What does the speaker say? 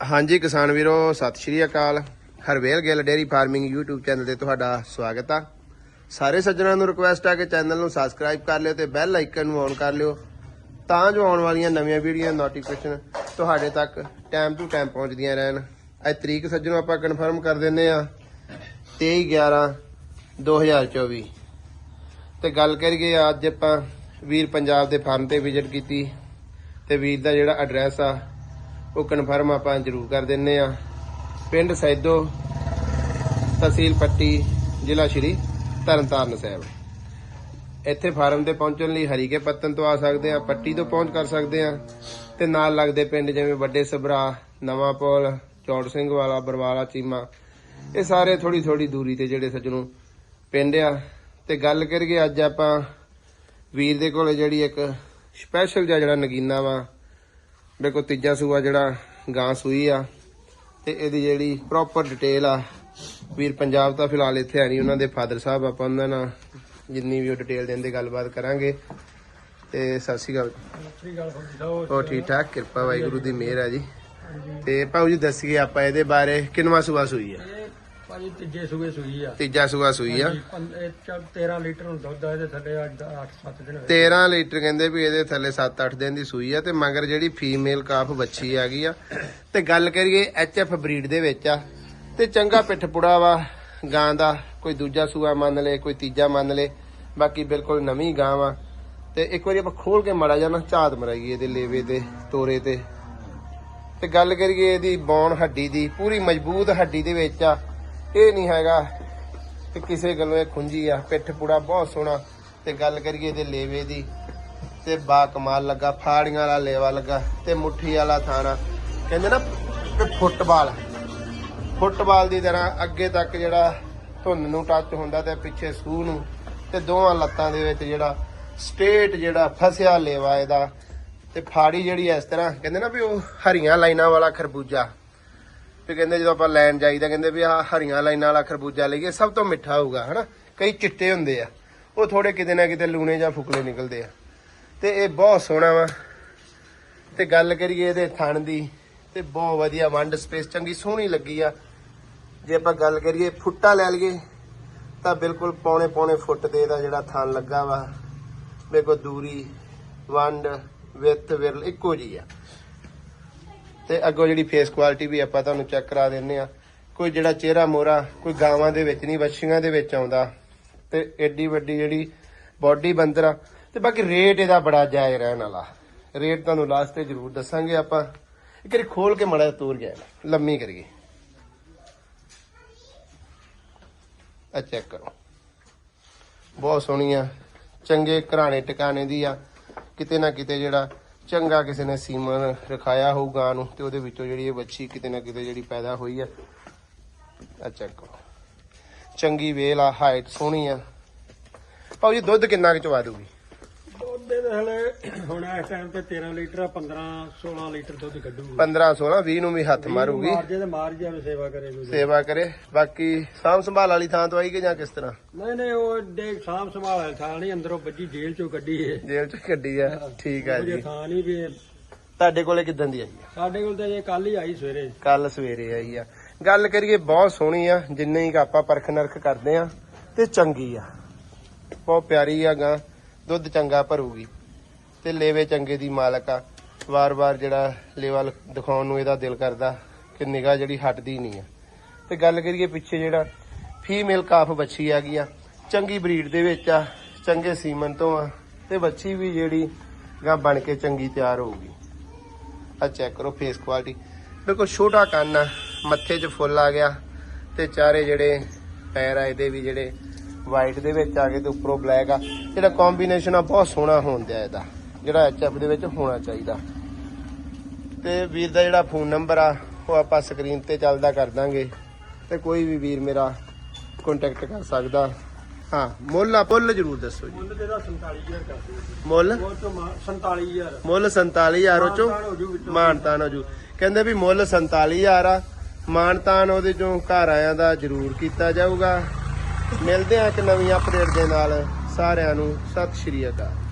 ਹਾਂਜੀ ਕਿਸਾਨ ਵੀਰੋ, ਸਤਿ ਸ਼੍ਰੀ ਅਕਾਲ। Harvel Gill dairy farming YouTube channel ਤੇ ਤੁਹਾਡਾ ਸਵਾਗਤ ਆ। ਸਾਰੇ ਸੱਜਣਾਂ ਨੂੰ ਰਿਕੁਐਸਟ ਆ ਕਿ ਚੈਨਲ ਨੂੰ ਸਬਸਕ੍ਰਾਈਬ ਕਰ ਲਿਓ ਤੇ ਬੈਲ ਆਈਕਨ ਨੂੰ ਔਨ ਕਰ ਲਿਓ। ਤਾਂ ਜੋ ਆਉਣ ਵਾਲੀਆਂ ਨਵੀਆਂ ਵੀਡੀਓ ਨੋਟੀਫਿਕੇਸ਼ਨ ਤੁਹਾਡੇ ਤੱਕ ਟਾਈਮ ਟੂ ਟਾਈਮ ਪਹੁੰਚਦੀਆਂ ਰਹਿਣ। ਅੱਜ ਤਰੀਕ ਸੱਜਣੋ ਆਪਾਂ ਕਨਫਰਮ ਕਰ ਦਿੰਨੇ ਆ 23 11 2024 ਤੇ ਗੱਲ ਕਰੀਏ ਅੱਜ ਆਪਾਂ ਵੀਰ ਪੰਜਾਬ ਦੇ ਫਾਰਮ ਤੇ ਵਿਜ਼ਿਟ ਕੀਤੀ। ਤੇ ਵੀਰ ਦਾ ਜਿਹੜਾ ਐਡਰੈਸ ਆ ਉਹ ਕਨਫਰਮ ਆਪਾਂ ਜ਼ਰੂਰ ਕਰ ਦਿੰਨੇ ਆ। ਪਿੰਡ ਸੈਦੋ, ਤਹਿਸੀਲ ਪੱਟੀ, ਜ਼ਿਲ੍ਹਾ ਸ਼੍ਰੀ ਤਰਨਤਾਰਨ ਸਾਹਿਬ। ਇੱਥੇ ਫਾਰਮ ਤੇ ਪਹੁੰਚਣ ਲਈ ਹਰੀਕੇ ਪੱਤਨ ਤੋਂ ਆ ਸਕਦੇ ਆ, ਪੱਟੀ ਤੋਂ ਪਹੁੰਚ ਕਰ ਸਕਦੇ ਆ ਤੇ ਨਾਲ ਲੱਗਦੇ ਪਿੰਡ ਜਿਵੇਂ ਵੱਡੇ ਸਬਰਾ ਨਵਾਂ ਪੁਲ, ਚੌੜ ਸਿੰਘ ਵਾਲਾ, ਬਰਵਾਲਾ, ਚੀਮਾ। ਇਹ ਸਾਰੇ ਥੋੜੀ ਥੋੜੀ ਦੂਰੀ ਤੇ ਜਿਹੜੇ ਸੱਜਣੋਂ ਪਿੰਡ ਆ। ਤੇ ਗੱਲ ਕਰੀਏ ਅੱਜ ਆਪਾਂ ਵੀਰ ਦੇ ਕੋਲੇ ਜਿਹੜੀ ਇੱਕ ਸਪੈਸ਼ਲ ਜਿਹਾ ਜਿਹੜਾ ਨਗੀਨਾ ਵਾ ਦੇਖੋ ਤੀਜਾ ਸੂਆ ਜਿਹੜਾ ਗਾਂ ਸੂਈ ਆ ਤੇ ਇਹਦੀ ਜਿਹੜੀ ਪ੍ਰੋਪਰ ਡਿਟੇਲ ਆ, ਵੀਰ ਪੰਜਾਬ ਤਾਂ ਫਿਲਹਾਲ ਇੱਥੇ ਹੈ ਨਹੀਂ, ਉਹਨਾਂ ਦੇ ਫਾਦਰ ਸਾਹਿਬ ਆਪਾਂ ਉਹਨਾਂ ਨਾਲ ਜਿੰਨੀ ਵੀ ਉਹ ਡਿਟੇਲ ਦਿੰਦੇ ਗੱਲਬਾਤ ਕਰਾਂਗੇ। ਤੇ ਸਤਿ ਸ਼੍ਰੀ ਅਕਾਲ। ਹੋ ਠੀਕ ਠਾਕ? ਕਿਰਪਾ ਵਾਹਿਗੁਰੂ ਦੀ ਮਿਹਰ ਆ ਜੀ। ਤੇ ਭਾਊ ਜੀ, ਦੱਸੀਏ ਆਪਾਂ ਇਹਦੇ ਬਾਰੇ ਕਿੰਨਵਾ ਸੂਆ ਸੂਈ ਆ? ਭਾਜੀ ਤੀਜੇ ਸੂਏ ਸੂਈ ਆ। ਤੀਜਾ ਸੂਆ ਸੂਈ ਆ। ਹਾਂਜੀ, ਪੰਦ- ਇਹ ਚੱਲ 13 ਲੀਟਰ ਨੂੰ ਦੁੱਧ ਆ ਇਹਦੇ ਥੱਲੇ ਅੱਜ 8-7 ਦਿਨ ਹੋਏ 13 ਲੀਟਰ ਕਹਿੰਦੇ ਵੀ ਇਹਦੇ ਥੱਲੇ 7-8 ਦਿਨ ਦੀ ਸੂਈ ਆ ਤੇ ਮਗਰ ਜਿਹੜੀ ਫੀਮੇਲ ਕਾਫ ਬੱਚੀ ਆ ਗਈ ਆ। ਤੇ ਗੱਲ ਕਰੀਏ ਬਰੀਡ ਦੇ ਵਿੱਚ ਆ। ਤੇ ਚੰਗਾ ਪਿੱਠ ਪੁੜਾ ਵਾ ਗਾਂ ਦਾ ਕੋਈ ਦੂਜਾ ਸੂਆ ਮੰਨ ਲੇ ਕੋਈ ਤੀਜਾ ਮੰਨ ਲੇ ਬਾਕੀ ਬਿਲਕੁਲ ਨਵੀਂ ਗਾਂ ਵਾ। ਤੇ ਇੱਕ ਵਾਰੀ ਆਪਾਂ ਖੋਲ ਕੇ ਮੜਾ ਜਾਣਾ ਝਾਤ ਮਰਾਈਏ ਇਹਦੇ ਲੇਵੇ ਤੇ ਤੋਰੇ ਤੇ। ਤੇ ਗੱਲ ਕਰੀਏ ਇਹਦੀ ਬੌਣ ਹੱਡੀ ਦੀ ਪੂਰੀ ਮਜ਼ਬੂਤ ਹੱਡੀ ਦੇ ਵਿੱਚ ਆ। ਇਹ ਨਹੀਂ ਹੈਗਾ ਤੇ ਕਿਸੇ ਗੱਲੋਂ ਇਹ ਖੁੰਜੀ ਆ, ਪਿੱਠ ਪੂੜਾ ਬਹੁਤ ਸੋਹਣਾ। ਤੇ ਗੱਲ ਕਰੀਏ ਇਹਦੇ ਲੇਵੇ ਦੀ, ਤੇ ਬਾ ਕਮਾਲ ਲੱਗਾ, ਫਾੜੀਆਂ ਵਾਲਾ ਲੇਵਾ ਲੱਗਾ, ਤੇ ਮੁੱਠੀ ਵਾਲਾ ਥਾਣਾ। ਕਹਿੰਦੇ ਨਾ ਫੁੱਟਬਾਲ। ਫੁੱਟਬਾਲ ਦੀ ਤਰ੍ਹਾਂ ਅੱਗੇ ਤੱਕ ਜਿਹੜਾ ਧੁੰਨ ਨੂੰ ਟੱਚ ਹੁੰਦਾ ਤੇ ਪਿੱਛੇ ਸੂਹ ਨੂੰ, ਤੇ ਦੋਵਾਂ ਲੱਤਾਂ ਦੇ ਵਿੱਚ ਜਿਹੜਾ ਸਟੇਟ ਜਿਹੜਾ ਫਸਿਆ ਲੇਵਾ ਇਹਦਾ। ਤੇ ਫਾੜੀ ਜਿਹੜੀ ਇਸ ਤਰ੍ਹਾਂ, ਕਹਿੰਦੇ ਨਾ ਵੀ ਉਹ ਹਰੀਆਂ ਲਾਈਨਾਂ ਵਾਲਾ ਖਰਬੂਜਾ। ਤੇ ਕਹਿੰਦੇ ਜਦੋਂ ਆਪਾਂ ਲੈਣ ਜਾਈਦਾ, ਕਹਿੰਦੇ ਵੀ ਆਹ ਹਰੀਆਂ ਲਾਈਨਾਂ ਵਾਲਾ ਖਰਬੂਜਾ ਲਈਏ, ਸਭ ਤੋਂ ਮਿੱਠਾ ਹੋਊਗਾ, ਹਨਾ? ਕਈ ਚਿੱਟੇ ਹੁੰਦੇ ਆ। ਉਹ ਥੋੜੇ ਕਿਤੇ ਨਾ ਕਿਤੇ ਲੂਣੇ ਜਾਂ ਫੁਕਲੇ ਨਿਕਲਦੇ ਆ। ਤੇ ਇਹ ਬਹੁਤ ਸੋਹਣਾ ਵਾ। ਤੇ ਗੱਲ ਕਰੀਏ ਇਹਦੇ ਥਣ ਦੀ, ਤੇ ਬਹੁਤ ਵਧੀਆ ਵੰਡ ਸਪੇਸ ਚੰਗੀ ਸੋਹਣੀ ਲੱਗੀ ਆ। ਜੇ ਆਪਾਂ ਗੱਲ ਕਰੀਏ ਫੁੱਟਾ ਲੈ ਲਈਏ, ਤਾਂ ਬਿਲਕੁਲ ਪੌਣੇ ਪੌਣੇ ਫੁੱਟ ਦੇ ਦਾ ਜਿਹੜਾ ਥਣ ਲੱਗਾ ਵਾ। ਦੇਖੋ ਦੂਰੀ, ਵੰਡ ਵਿੱਥ ਵਿਰਲ ਇੱਕੋ ਜੀ ਆ। ਤੇ ਅੱਗੋਂ ਜਿਹੜੀ ਫੇਸ ਕੁਆਲਿਟੀ ਵੀ ਆਪਾਂ ਤੁਹਾਨੂੰ ਚੈੱਕ ਕਰਾ ਦਿੰਨੇ ਆ। ਕੋਈ ਜਿਹੜਾ ਚਿਹਰਾ ਮੋਰਾ ਕੋਈ ਗਾਵਾਂ ਦੇ ਵਿੱਚ ਨਹੀਂ, ਵੱਛੀਆਂ ਦੇ ਵਿੱਚ ਆਉਂਦਾ। ਤੇ ਐਡੀ ਵੱਡੀ ਜਿਹੜੀ ਬਾਡੀ ਬੰਦਰ ਆ। ਤੇ ਬਾਕੀ ਰੇਟ ਇਹਦਾ ਬੜਾ ਜਾਇਜ਼ ਰਹਿਣ ਵਾਲਾ। ਰੇਟ ਤੁਹਾਨੂੰ ਲਾਸਟ ਤੇ ਜ਼ਰੂਰ ਦੱਸਾਂਗੇ ਆਪਾਂ। ਇੱਕ ਵਾਰੀ ਖੋਲ ਕੇ ਮੜਾ ਤੋਰ ਗਿਆ। ਲੰਮੀ ਕਰੀਏ। ਆ ਚੈੱਕ ਕਰੋ। ਬਹੁਤ ਸੋਹਣੀ ਆ। ਚੰਗੇ ਘਰਾਣੇ, ਟਿਕਾਣੇ ਦੀ ਆ। ਕਿਤੇ ਨਾ ਕਿਤੇ ਜਿਹੜਾ ਚੰਗਾ ਕਿਸੇ ਨੇ ਸੀਮਨ ਰਖਾਇਆ ਹੋਊਗਾ ਨੂੰ ਤੇ ਉਹਦੇ ਵਿੱਚੋਂ ਜਿਹੜੀ ਇਹ ਵੱਛੀ ਕਿਤੇ ਨਾ ਕਿਤੇ ਜਿਹੜੀ ਪੈਦਾ ਹੋਈ ਆ ਆ ਚੈੱਕ ਕਰੋ। ਚੰਗੀ ਵੇਲ ਆ ਹਾਈਟ ਸੋਹਣੀ ਆ। ਭਾਉ ਜੀ ਦੁੱਧ ਕਿੰਨਾ ਕੁ ਚਵਾ ਦੂਗੀ ਦੁੱਧ ਦੇ ਹਲੇ ਹੁਣ ਇਸ ਟਾਈਮ ਤੇ 13 ਲੀਟਰ ਆ 15 16 ਲੀਟਰ ਦੁੱਧ ਕੱਢੂਗੀ। 15 16 20 ਨੂੰ ਵੀ ਹੱਥ ਮਾਰੂਗੀ। ਮਾਰ ਜੇ ਤੇ ਮਾਰ ਜਾਵੇ ਸੇਵਾ ਕਰੇ ਕੋਈ। ਸੇਵਾ ਕਰੇ। ਬਾਕੀ ਸਾਂਭ ਸੰਭਾਲ ਵਾਲੀ ਥਾਂ ਤੋਂ ਆਈ ਕਿ ਜਾਂ ਕਿਸ ਤਰ੍ਹਾਂ? ਨਹੀਂ ਨਹੀਂ ਉਹ ਦੇਖ ਸਾਂਭ ਸੰਭਾਲ ਵਾਲੀ ਥਾਂ ਨਹੀਂ ਅੰਦਰੋਂ ਵੱਜੀ ਜੇਲ੍ਹ ਚੋਂ ਕੱਢੀ ਏ। ਜੇਲ੍ਹ ਚ ਗੱਡੀ ਆ। ਠੀਕ ਆ ਜੇ। ਥਾਂ ਨਹੀਂ ਵੀ ਤੁਹਾਡੇ ਕੋਲੇ ਕਿਦਾਂ ਦੀ ਆਈ ਆ? ਸਾਡੇ ਕੋਲ ਤਾਂ ਜੇ ਕੱਲ ਹੀ ਆਈ ਸਵੇਰੇ। ਕੱਲ ਸਵੇਰੇ ਆਈ ਆ। ਗੱਲ ਕਰੀਏ ਬਹੁਤ ਸੋਹਣੀ ਆ। ਜਿੰਨੇ ਹੀ ਆਪਾਂ ਪਰਖ ਨਰਖ ਕਰਦੇ ਆ ਤੇ ਚੰਗੀ ਆ। ਬਹੁਤ ਪਿਆਰੀ ਆ ਗਾਂ। ਦੁੱਧ ਚੰਗਾ ਭਰੂਗੀ ਤੇ ਲੇਵੇ ਚੰਗੇ ਦੀ ਮਾਲਕ ਆ। ਵਾਰ-ਵਾਰ ਜਿਹੜਾ ਲੇਵਾ ਦਿਖਾਉਣ ਨੂੰ ਇਹਦਾ ਦਿਲ ਕਰਦਾ ਕਿ ਨਿਗਾਹ ਜਿਹੜੀ ਹਟਦੀ ਨਹੀਂ ਆ। ਤੇ ਗੱਲ ਕਰੀਏ ਪਿੱਛੇ ਜਿਹੜਾ ਫੀਮੇਲ ਕਾਫ ਬੱਚੀ ਆ ਗਈ ਆ। ਚੰਗੀ ਬਰੀਡ ਦੇ ਵਿੱਚ ਆ, ਚੰਗੇ ਸੀਮਨ ਤੋਂ ਆ ਤੇ ਬੱਚੀ ਵੀ ਜਿਹੜੀ ਗਾਂ ਬਣ ਕੇ ਚੰਗੀ ਤਿਆਰ ਹੋਊਗੀ। ਆ ਚੈੱਕ ਕਰੋ ਫੇਸ ਕੁਆਲਿਟੀ ਬਿਲਕੁਲ ਛੋਟਾ ਕੰਨ ਆ, ਮੱਥੇ 'ਚ ਫੁੱਲ ਆ ਗਿਆ ਤੇ ਚਾਰੇ ਜਿਹੜੇ ਪੈਰ ਆ, ਇਹਦੇ ਵੀ ਜਿਹੜੇ ਵਾਈਟ ਦੇ ਵਿੱਚ ਆ ਗਏ ਤੇ ਉੱਪਰੋਂ ਬਲੈਕ ਆ। ਜਿਹੜਾ ਕੰਬੀਨੇਸ਼ਨ ਆ ਬਹੁਤ ਸੋਹਣਾ ਹੁੰਦਾ ਇਹਦਾ। ਜਿਹੜਾ ਐਚਐਫ ਦੇ ਵਿੱਚ ਹੋਣਾ ਚਾਹੀਦਾ। ਤੇ ਵੀਰ ਦਾ ਜਿਹੜਾ ਫੋਨ ਨੰਬਰ ਆ ਉਹ ਆਪਾਂ ਸਕਰੀਨ ਤੇ ਚੱਲਦਾ ਕਰ ਦਾਂਗੇ। ਤੇ ਕੋਈ ਵੀ ਵੀਰ ਮੇਰਾ ਕੰਟੈਕਟ ਕਰ ਸਕਦਾ। ਹਾਂ ਮੁੱਲ ਆ ਮੁੱਲ ਜ਼ਰੂਰ ਦੱਸੋ ਜੀ। ਮੁੱਲ ਤੇਰਾ 47000 ਕਰਦੇ ਮੁੱਲ? ਤੋਂ 47000 ਮੁੱਲ 47000 ਉਹ ਚੋਂ। ਮਾਨਤਾਨ ਹੋ ਜੂ ਕਹਿੰਦੇ ਵੀ ਮੁੱਲ 47000 ਆ। ਮਾਨਤਾਨ ਉਹਦੇ ਚੋਂ ਘਰ ਆਇਆਂ ਦਾ ਜ਼ਰੂਰ ਕੀਤਾ ਜਾਊਗਾ। ਮਿਲਦੇ ਆ ਇੱਕ ਨਵੀਂ ਅਪਡੇਟ ਦੇ ਨਾਲ ਸਾਰਿਆਂ ਨੂੰ ਸਤਿ ਸ਼੍ਰੀ ਅਕਾਲ।